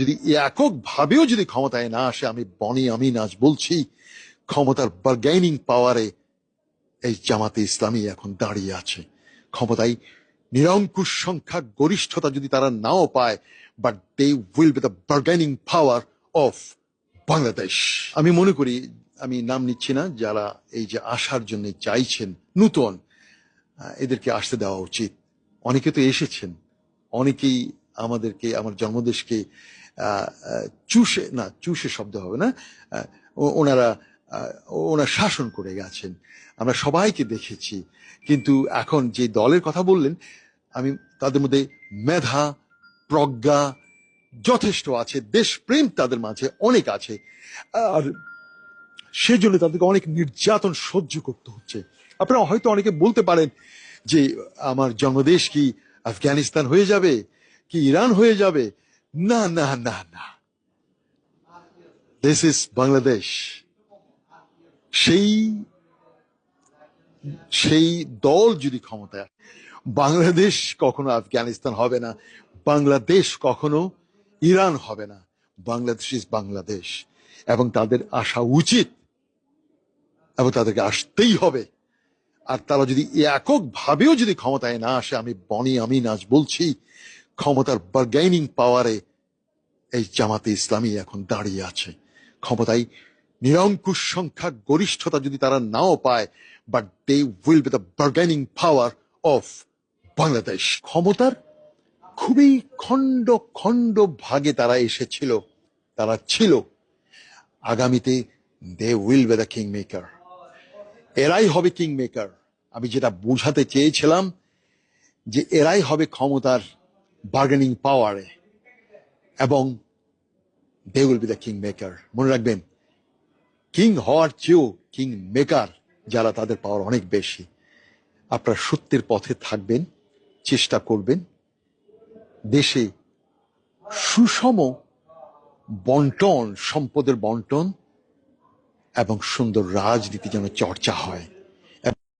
যদি এককভাবেও যদি ক্ষমতায় না আসে, আমি বনি আমিন আজ বলছি, ক্ষমতার বার্গেনিং পাওয়ারে এই জামাতে ইসলামী এখন দাঁড়িয়ে আছে। ক্ষমতায় নিরঙ্কুশ সংখ্যা গরিষ্ঠতা যদি তারা নাও পায় but they will be the bargaining power of Bangladesh আমি মনে করি, আমি নাম নিচ্ছি না, যারা এই যে আসার জন্য চাইছেন, নূতন এদেরকে আসতে দেওয়া উচিত। অনেকে তো এসেছেন, অনেকেই আমাদেরকে, আমার জন্মদেশকে চুষে, না, চুষে শব্দ হবে না ওনারা ওনারা শাসন করে গেছেন। আমরা সবাইকে দেখেছি। কিন্তু এখন যে দলের কথা বললেন, আমি তাদের মধ্যে মেধা, প্রজ্ঞা যথেষ্ট আছে, দেশপ্রেম তাদের মাঝে অনেক আছে। আর সেজন্য তাদেরকে অনেক নির্যাতন সহ্য করতে হচ্ছে। আপনারা হয়তো অনেকে বলতে পারেন যে, আমার জন্মদেশ কি আফগানিস্তান হয়ে যাবে? কি ইরান হয়ে যাবে? না না না না। দিস ইজ বাংলাদেশ সেই সেই দল যদি ক্ষমতায় বাংলাদেশ কখনো আফগানিস্তান হবে না, বাংলাদেশ কখনো ইরান হবে না, বাংলাদেশ ইজ বাংলাদেশ এবং তাদের আসা উচিত, এবং তাদেরকে আসতেই হবে। আর তারা যদি এককভাবেও যদি ক্ষমতায় না আসে, আমি বনি আমি আজ বলছি, ক্ষমতার বার্গেনিং পাওয়ারে এই জামাতে ইসলামী এখন দাঁড়িয়ে আছে। ক্ষমতায় নিরঙ্কুশ সংখ্যা গরিষ্ঠতা যদি তারা নাও পায় but they will be the bargaining power of Bangladesh ক্ষমতার খুবই খণ্ড খণ্ড ভাগে তারা এসেছিল, তারা ছিল। আগামীতে they will be the king maker এরাই হবে কিং মেকার আমি যেটা বোঝাতে চেয়েছিলাম যে এরাই হবে ক্ষমতার বার্গেনিং পাওয়ারে এবং they will be the king maker মনে রাখবেন কিং হওয়ার চেয়েও কিং মেকার যারা তাদের পাওয়ার অনেক বেশি। আপনারা সত্যের পথে থাকবেন, চেষ্টা করবেন। দেশে সুষম বন্টন, সম্পদের বন্টন এবং সুন্দর রাজনীতি যেন চর্চা হয়।